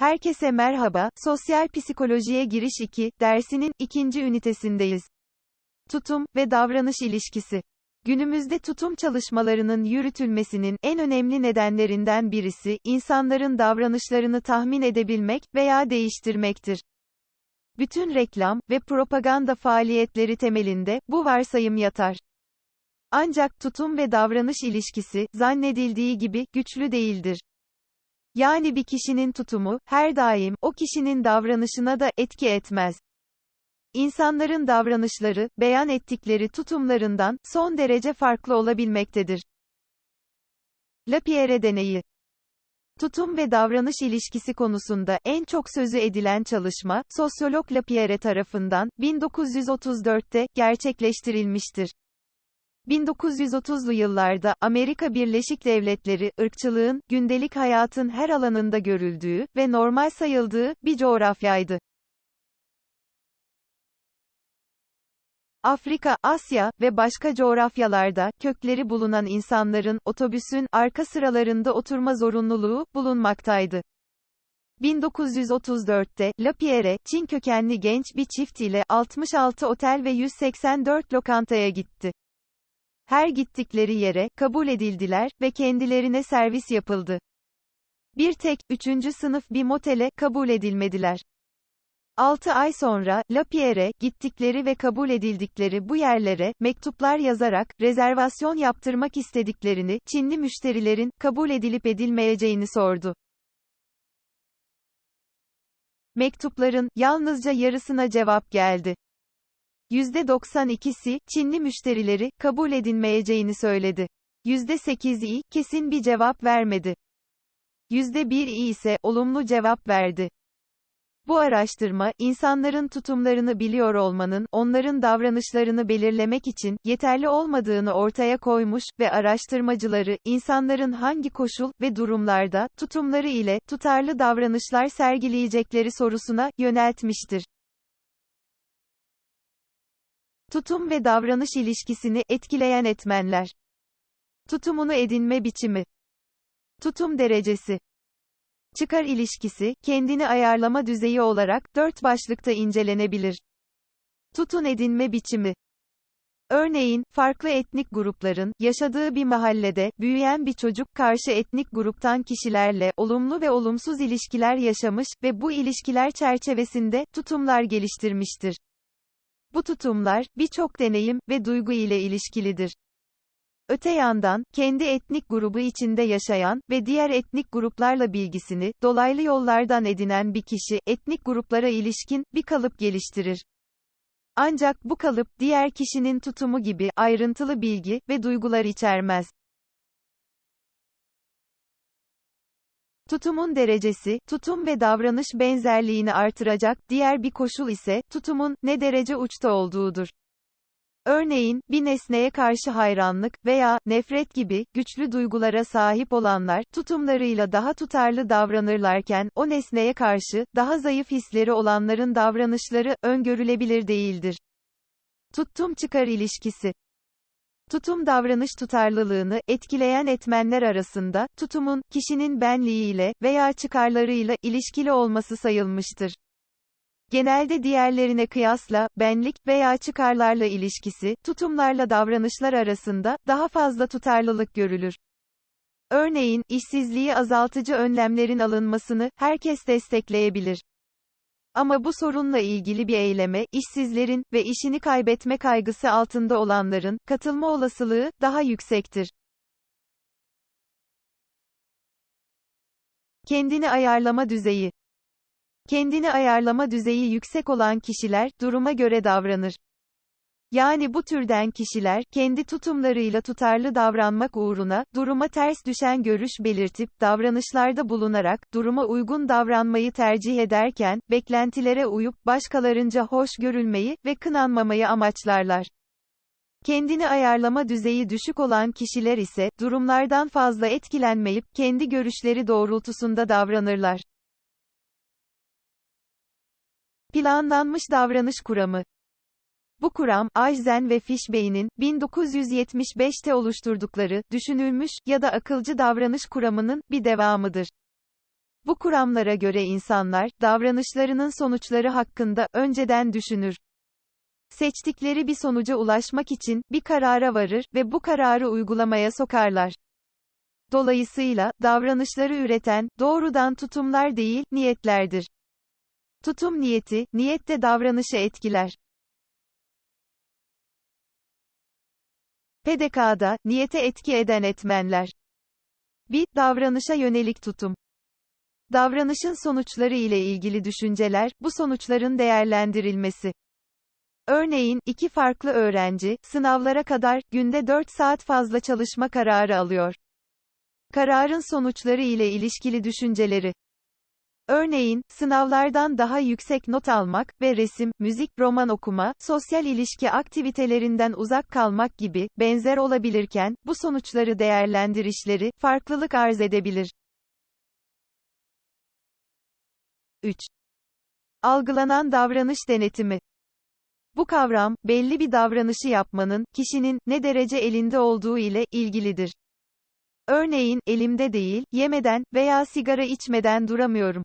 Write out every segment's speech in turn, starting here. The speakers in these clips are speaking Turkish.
Herkese merhaba, Sosyal Psikolojiye Giriş 2, dersinin ikinci ünitesindeyiz. Tutum ve davranış ilişkisi. Günümüzde tutum çalışmalarının yürütülmesinin en önemli nedenlerinden birisi, insanların davranışlarını tahmin edebilmek veya değiştirmektir. Bütün reklam ve propaganda faaliyetleri temelinde bu varsayım yatar. Ancak tutum ve davranış ilişkisi, zannedildiği gibi, güçlü değildir. Yani bir kişinin tutumu, her daim, o kişinin davranışına da, etki etmez. İnsanların davranışları, beyan ettikleri tutumlarından, son derece farklı olabilmektedir. Lapierre deneyi Tutum ve davranış ilişkisi konusunda en çok sözü edilen çalışma, sosyolog Lapierre tarafından, 1934'te, gerçekleştirilmiştir. 1930'lu yıllarda, Amerika Birleşik Devletleri, ırkçılığın, gündelik hayatın her alanında görüldüğü ve normal sayıldığı, bir coğrafyaydı. Afrika, Asya ve başka coğrafyalarda, kökleri bulunan insanların, otobüsün, arka sıralarında oturma zorunluluğu, bulunmaktaydı. 1934'te, Lapierre, Çin kökenli genç bir çift ile, 66 otel ve 184 lokantaya gitti. Her gittikleri yere, kabul edildiler ve kendilerine servis yapıldı. Bir tek, üçüncü sınıf bir motele, kabul edilmediler. 6 ay sonra, Lapierre, gittikleri ve kabul edildikleri bu yerlere, mektuplar yazarak, rezervasyon yaptırmak istediklerini, Çinli müşterilerin, kabul edilip edilmeyeceğini sordu. Mektupların, yalnızca yarısına cevap geldi. %92'si, Çinli müşterileri, kabul edilmeyeceğini söyledi. %8'i, kesin bir cevap vermedi. %1'i ise, olumlu cevap verdi. Bu araştırma, insanların tutumlarını biliyor olmanın, onların davranışlarını belirlemek için, yeterli olmadığını ortaya koymuş ve araştırmacıları, insanların hangi koşul ve durumlarda, tutumları ile, tutarlı davranışlar sergileyecekleri sorusuna, yöneltmiştir. Tutum ve davranış ilişkisini etkileyen etmenler. Tutumunu edinme biçimi. Tutum derecesi. Çıkar ilişkisi, kendini ayarlama düzeyi olarak, dört başlıkta incelenebilir. Tutun edinme biçimi. Örneğin, farklı etnik grupların, yaşadığı bir mahallede, büyüyen bir çocuk, karşı etnik gruptan kişilerle, olumlu ve olumsuz ilişkiler yaşamış ve bu ilişkiler çerçevesinde, tutumlar geliştirmiştir. Bu tutumlar, birçok deneyim ve duygu ile ilişkilidir. Öte yandan, kendi etnik grubu içinde yaşayan ve diğer etnik gruplarla bilgisini, dolaylı yollardan edinen bir kişi, etnik gruplara ilişkin, bir kalıp geliştirir. Ancak bu kalıp, diğer kişinin tutumu gibi, ayrıntılı bilgi ve duygular içermez. Tutumun derecesi, tutum ve davranış benzerliğini artıracak, diğer bir koşul ise, tutumun, ne derece uçta olduğudur. Örneğin, bir nesneye karşı hayranlık veya nefret gibi güçlü duygulara sahip olanlar, tutumlarıyla daha tutarlı davranırlarken, o nesneye karşı daha zayıf hisleri olanların davranışları öngörülebilir değildir. Tuttum çıkar ilişkisi Tutum davranış tutarlılığını etkileyen etmenler arasında, tutumun, kişinin benliğiyle veya çıkarlarıyla ilişkili olması sayılmıştır. Genelde diğerlerine kıyasla, benlik veya çıkarlarla ilişkisi, tutumlarla davranışlar arasında, daha fazla tutarlılık görülür. Örneğin, işsizliği azaltıcı önlemlerin alınmasını, herkes destekleyebilir. Ama bu sorunla ilgili bir eyleme, işsizlerin ve işini kaybetme kaygısı altında olanların, katılma olasılığı, daha yüksektir. Kendini ayarlama düzeyi Kendini ayarlama düzeyi yüksek olan kişiler, duruma göre davranır. Yani bu türden kişiler, kendi tutumlarıyla tutarlı davranmak uğruna, duruma ters düşen görüş belirtip, davranışlarda bulunarak, duruma uygun davranmayı tercih ederken, beklentilere uyup, başkalarınca hoş görülmeyi ve kınanmamayı amaçlarlar. Kendini ayarlama düzeyi düşük olan kişiler ise, durumlardan fazla etkilenmeyip, kendi görüşleri doğrultusunda davranırlar. Planlanmış davranış kuramı. Bu kuram, Ajzen ve Fishbein'in, 1975'te oluşturdukları, düşünülmüş, ya da akılcı davranış kuramının, bir devamıdır. Bu kuramlara göre insanlar, davranışlarının sonuçları hakkında önceden düşünür. Seçtikleri bir sonuca ulaşmak için bir karara varır ve bu kararı uygulamaya sokarlar. Dolayısıyla, davranışları üreten, doğrudan tutumlar değil, niyetlerdir. Tutum niyeti, niyette davranışı etkiler. PDK'da, niyete etki eden etmenler. 1. Davranışa yönelik tutum. Davranışın sonuçları ile ilgili düşünceler, bu sonuçların değerlendirilmesi. Örneğin, iki farklı öğrenci, sınavlara kadar, günde 4 saat fazla çalışma kararı alıyor. Kararın sonuçları ile ilişkili düşünceleri. Örneğin, sınavlardan daha yüksek not almak ve resim, müzik, roman okuma, sosyal ilişki aktivitelerinden uzak kalmak gibi, benzer olabilirken, bu sonuçları değerlendirişleri, farklılık arz edebilir. 3. Algılanan davranış denetimi. Bu kavram, belli bir davranışı yapmanın, kişinin, ne derece elinde olduğu ile, ilgilidir. Örneğin, elimde değil, yemeden veya sigara içmeden duramıyorum.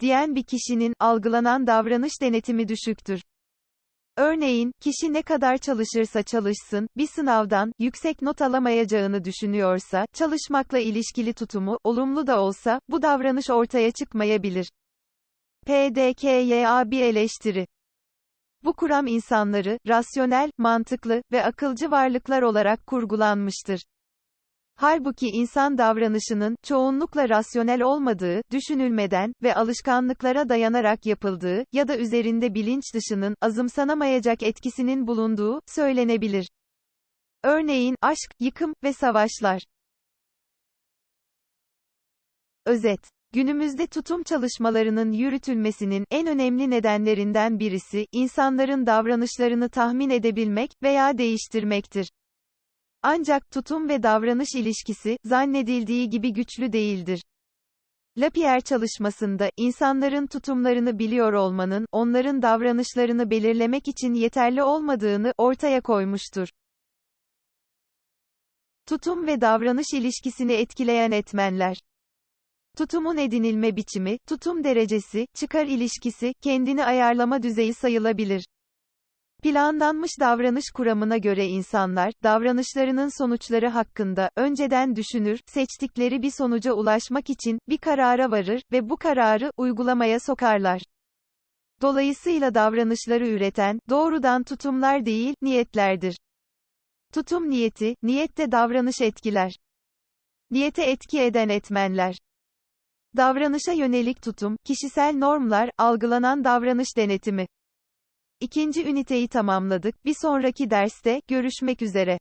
Diyen bir kişinin, algılanan davranış denetimi düşüktür. Örneğin, kişi ne kadar çalışırsa çalışsın, bir sınavdan, yüksek not alamayacağını düşünüyorsa, çalışmakla ilişkili tutumu, olumlu da olsa, bu davranış ortaya çıkmayabilir. PDKYA bir eleştiri. Bu kuram insanları, rasyonel, mantıklı ve akılcı varlıklar olarak kurgulanmıştır. Halbuki insan davranışının, çoğunlukla rasyonel olmadığı, düşünülmeden ve alışkanlıklara dayanarak yapıldığı ya da üzerinde bilinç dışının, azımsanamayacak etkisinin bulunduğu, söylenebilir. Örneğin, aşk, yıkım ve savaşlar. Özet Günümüzde tutum çalışmalarının yürütülmesinin en önemli nedenlerinden birisi, insanların davranışlarını tahmin edebilmek veya değiştirmektir. Ancak tutum ve davranış ilişkisi, zannedildiği gibi güçlü değildir. Lapierre çalışmasında, insanların tutumlarını biliyor olmanın, onların davranışlarını belirlemek için yeterli olmadığını, ortaya koymuştur. Tutum ve davranış ilişkisini etkileyen etmenler Tutumun edinilme biçimi, tutum derecesi, çıkar ilişkisi, kendini ayarlama düzeyi sayılabilir. Planlanmış davranış kuramına göre insanlar, davranışlarının sonuçları hakkında, önceden düşünür, seçtikleri bir sonuca ulaşmak için, bir karara varır ve bu kararı, uygulamaya sokarlar. Dolayısıyla davranışları üreten, doğrudan tutumlar değil, niyetlerdir. Tutum niyeti, niyette davranış etkiler. Niyete etki eden etmenler. Davranışa yönelik tutum, kişisel normlar, algılanan davranış denetimi. İkinci üniteyi tamamladık. Bir sonraki derste görüşmek üzere.